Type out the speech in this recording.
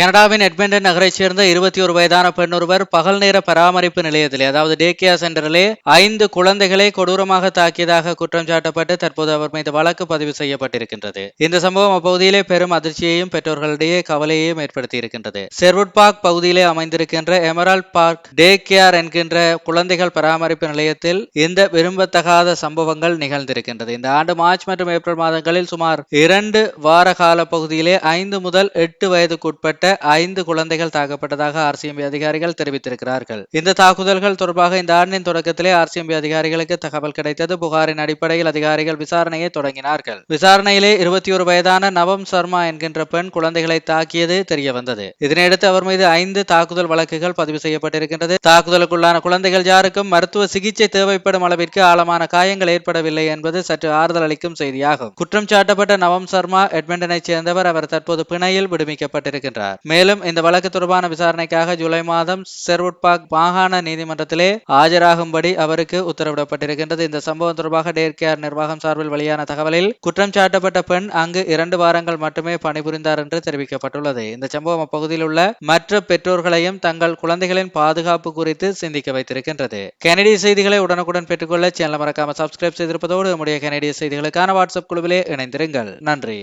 கனடாவின் எட்மெண்டன் நகரைச் சேர்ந்த இருபத்தி ஒரு வயதான பெண் ஒருவர் பகல் நேர பராமரிப்பு நிலையத்திலே அதாவது டேக்கியா சென்டரிலே ஐந்து குழந்தைகளை கொடூரமாக தாக்கியதாக குற்றம் சாட்டப்பட்டு தற்போது அவர் மீது வழக்கு பதிவு செய்யப்பட்டிருக்கின்றது. இந்த சம்பவம் அப்பகுதியிலே பெரும் அதிர்ச்சியையும் பெற்றோர்களிடையே கவலையையும் ஏற்படுத்தி இருக்கின்றது செர்வுட் பார்க் பகுதியிலே அமைந்திருக்கின்ற எமரால் பார்க் டே கேர் என்கின்ற குழந்தைகள் பராமரிப்பு நிலையத்தில் இந்த விரும்பத்தகாத சம்பவங்கள் நிகழ்ந்திருக்கின்றது. இந்த ஆண்டு மார்ச் மற்றும் ஏப்ரல் மாதங்களில் சுமார் இரண்டு வார கால பகுதியிலே ஐந்து முதல் எட்டு வயதுக்குட்பட்ட ஐந்து குழந்தைகள் தாக்கப்பட்டதாக ஆர்சிஎம்பி அதிகாரிகள் தெரிவித்திருக்கிறார்கள். இந்த தாக்குதல்கள் தொடர்பாக இந்த ஆண்டின் தொடக்கத்திலே ஆர்சிஎம்பி அதிகாரிகளுக்கு தகவல் கிடைத்தது. புகாரின் அடிப்படையில் அதிகாரிகள் விசாரணையை தொடங்கினார்கள். விசாரணையிலே இருபத்தி ஒரு வயதான நவம் சர்மா என்கின்ற பெண் குழந்தைகளை தாக்கியது தெரிய வந்தது இதனையடுத்து அவர் மீது ஐந்து தாக்குதல் வழக்குகள் பதிவு செய்யப்பட்டிருக்கின்றது. தாக்குதலுக்குள்ளான குழந்தைகள் யாருக்கும் மருத்துவ சிகிச்சை தேவைப்படும் அளவிற்கு ஆழமான காயங்கள் ஏற்படவில்லை என்பது சற்று ஆறுதல் அளிக்கும் செய்தியாகும். குற்றம் சாட்டப்பட்ட நவம் சர்மா எட்மண்டனைச் சேர்ந்தவர் அவர் தற்போது பிணையில் விடுவிக்கப்பட்டிருக்கின்றார். மேலும் இந்த வழக்கு தொடர்பான விசாரணைக்காக ஜூலை மாதம் செர்வுட்பாக் மாகாண நீதிமன்றத்திலே ஆஜராகும்படி அவருக்கு உத்தரவிடப்பட்டிருக்கின்றது. இந்த சம்பவம் தொடர்பாக டேர் கேர் நிர்வாகம் சார்பில் வெளியான தகவலில் குற்றம் சாட்டப்பட்ட பெண் அங்கு இரண்டு வாரங்கள் மட்டுமே பணிபுரிந்தார் என்று தெரிவிக்கப்பட்டுள்ளது. இந்த சம்பவம் அப்பகுதியில் உள்ள மற்ற பெற்றோர்களையும் தங்கள் குழந்தைகளின் பாதுகாப்பு குறித்து சிந்திக்க வைத்திருக்கின்றது. கனடிய செய்திகளை உடனுக்குடன் பெற்றுக்கொள்ள சேனல் மறக்காம சப்ஸ்கிரைப் செய்திருப்பதோடு நம்முடைய கனடிய செய்திகளுக்கான வாட்ஸ்அப் குழுவிலே இணைந்திருங்கள். நன்றி.